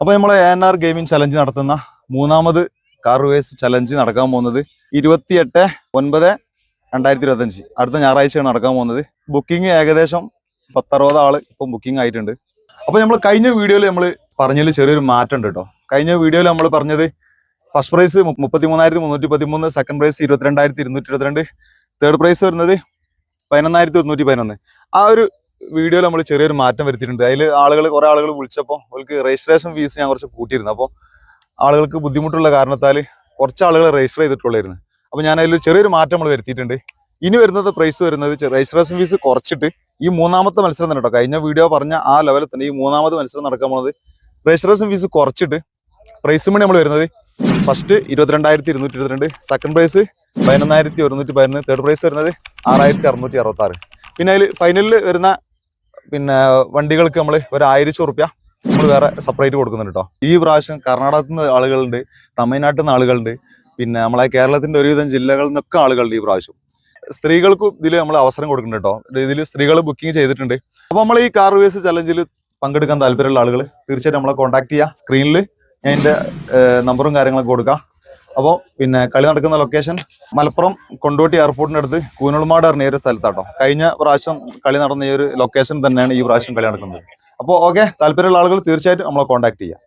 അപ്പോൾ നമ്മൾ A N R gaming challenge നടത്തുന്ന മൂന്നാമത് കാർ റേസ് ചലഞ്ച് നടക്കാൻ പോകുന്നത് ഇരുപത്തിയെട്ട് ഒൻപത് രണ്ടായിരത്തി ഇരുപത്തഞ്ച് അടുത്ത ഞായറാഴ്ചയാണ് നടക്കാൻ പോകുന്നത്. ബുക്കിംഗ് ഏകദേശം പത്തറുപത് ആൾ ഇപ്പം ബുക്കിംഗ് ആയിട്ടുണ്ട്. അപ്പോൾ നമ്മൾ കഴിഞ്ഞ വീഡിയോയിൽ നമ്മൾ പറഞ്ഞതിൽ ചെറിയൊരു മാറ്റം ഉണ്ട് കേട്ടോ. കഴിഞ്ഞ വീഡിയോയിൽ നമ്മൾ പറഞ്ഞത് ഫസ്റ്റ് പ്രൈസ് മുപ്പത്തി മൂന്നായിരത്തി മുന്നൂറ്റി പതിമൂന്ന് സെക്കൻഡ് പ്രൈസ് ഇരുപത്തിരണ്ടായിരത്തി ഇരുന്നൂറ്റി ഇരുപത്തിരണ്ട് തേർഡ് പ്രൈസ് വരുന്നത് പതിനൊന്നായിരത്തി ഒരുന്നൂറ്റി പതിനൊന്ന്. ആ ഒരു വീഡിയോയിൽ നമ്മൾ ചെറിയൊരു മാറ്റം വരുത്തിയിട്ടുണ്ട്. അതിൽ ആളുകൾ കുറേ ആളുകൾ വിളിച്ചപ്പോൾ അവർക്ക് രജിസ്ട്രേഷൻ ഫീസ് ഞാൻ കുറച്ച് കൂട്ടിയിരുന്നു. അപ്പോൾ ആളുകൾക്ക് ബുദ്ധിമുട്ടുള്ള കാരണത്താൽ കുറച്ച് ആളുകൾ രജിസ്റ്റർ ചെയ്തിട്ടുള്ളായിരുന്നു. അപ്പോൾ ഞാൻ അതിൽ ചെറിയൊരു മാറ്റം നമ്മൾ വരുത്തിയിട്ടുണ്ട്. ഇനി വരുന്നത് പ്രൈസ് വരുന്നത് രജിസ്ട്രേഷൻ ഫീസ് കുറച്ചിട്ട് ഈ മൂന്നാമത്തെ മത്സരം തന്നെ കേട്ടോ കഴിഞ്ഞ വീഡിയോ പറഞ്ഞ ആ ലെവലിൽ തന്നെ ഈ മൂന്നാമത് മത്സരം നടക്കാൻ പോകുന്നത് രജിസ്ട്രേഷൻ ഫീസ് കുറച്ചിട്ട് പ്രൈസ് മണി നമ്മൾ വരുന്നത് ഫസ്റ്റ് ഇരുപത്തിരണ്ടായിരത്തി ഇരുന്നൂറ്റി ഇരുപത്തിരണ്ട് സെക്കൻഡ് പ്രൈസ് പതിനൊന്നായിരത്തി ഒരുന്നൂറ്റി പതിനൊന്ന് തേർഡ് പ്രൈസ് വരുന്നത് ആറായിരത്തി അറുന്നൂറ്റി അറുപത്തി ആറ് പിന്നെ അതിൽ ഫൈനലിൽ വരുന്ന പിന്നെ വണ്ടികൾക്ക് നമ്മൾ ഒരു ആയിരത്തി റുപ്യ നമ്മൾ വേറെ സെപ്പറേറ്റ് കൊടുക്കുന്നുണ്ട് കേട്ടോ ഈ പ്രാവശ്യം കർണാടകത്തിൽ നിന്ന് ആളുകളുണ്ട് തമിഴ്നാട്ടിൽ നിന്ന് ആളുകളുണ്ട് പിന്നെ നമ്മളെ കേരളത്തിന്റെ ഒരുവിധം ജില്ലകളിൽ നിന്നൊക്കെ ആളുകളുണ്ട് ഈ പ്രാവശ്യം. സ്ത്രീകൾക്കും ഇതിൽ നമ്മൾ അവസരം കൊടുക്കുന്നുണ്ട് കേട്ടോ ഇതിൽ സ്ത്രീകൾ ബുക്കിംഗ് ചെയ്തിട്ടുണ്ട്. അപ്പോൾ നമ്മൾ ഈ കാർ വേസ് ചലഞ്ചിൽ പങ്കെടുക്കാൻ താല്പര്യമുള്ള ആളുകൾ തീർച്ചയായിട്ടും നമ്മളെ കോൺടാക്ട് ചെയ്യുക സ്ക്രീനിൽ ഞാൻ എന്റെ നമ്പറും കാര്യങ്ങളൊക്കെ കൊടുക്കാം. അപ്പോൾ പിന്നെ കളി നടക്കുന്ന ലൊക്കേഷൻ മലപ്പുറം കൊണ്ടോട്ടി എയർപോർട്ടിനടുത്ത് പറഞ്ഞ ഈ ഒരു സ്ഥലത്താട്ടോ. കഴിഞ്ഞ പ്രാവശ്യം കളി നടന്ന ഈ ഒരു ലൊക്കേഷൻ തന്നെയാണ് ഈ പ്രാവശ്യം കളി നടക്കുന്നത്. അപ്പോൾ ഓക്കെ താല്പര്യമുള്ള ആളുകൾ തീർച്ചയായിട്ടും നമ്മളെ കോൺടാക്ട് ചെയ്യുക